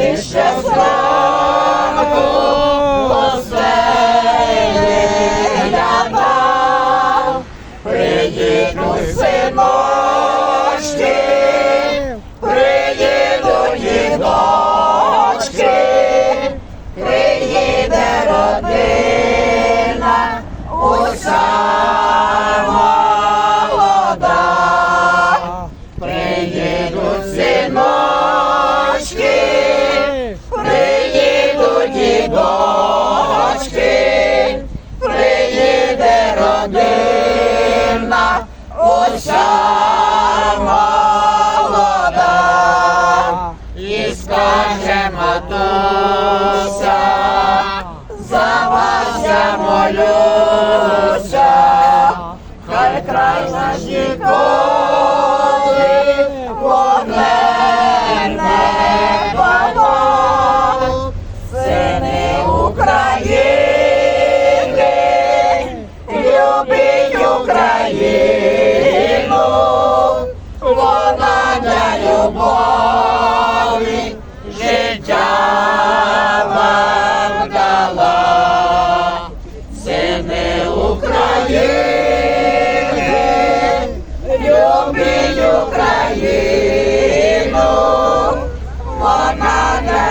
fish. Fish. Родина уся молода. І скаже матуся, за вас я молюся, хай край наш ніколи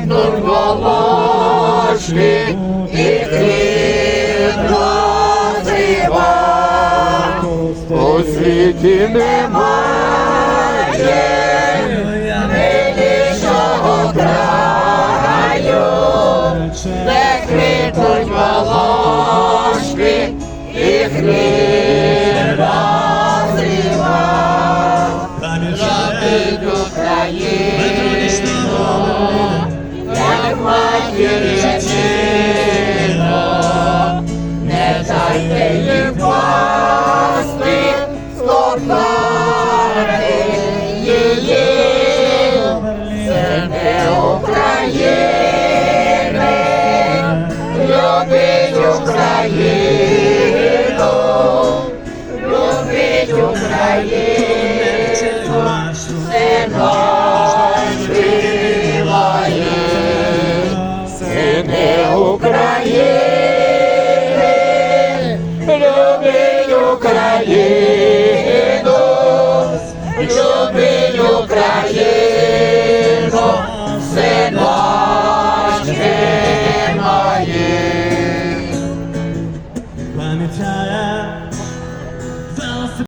квітнуть волошки і хліб. У світі немає милішого краю, де квітнуть волошки і хліб як матір ячино, не дайте їм пасти, слухати її, це не України, Україну, люблю Україну.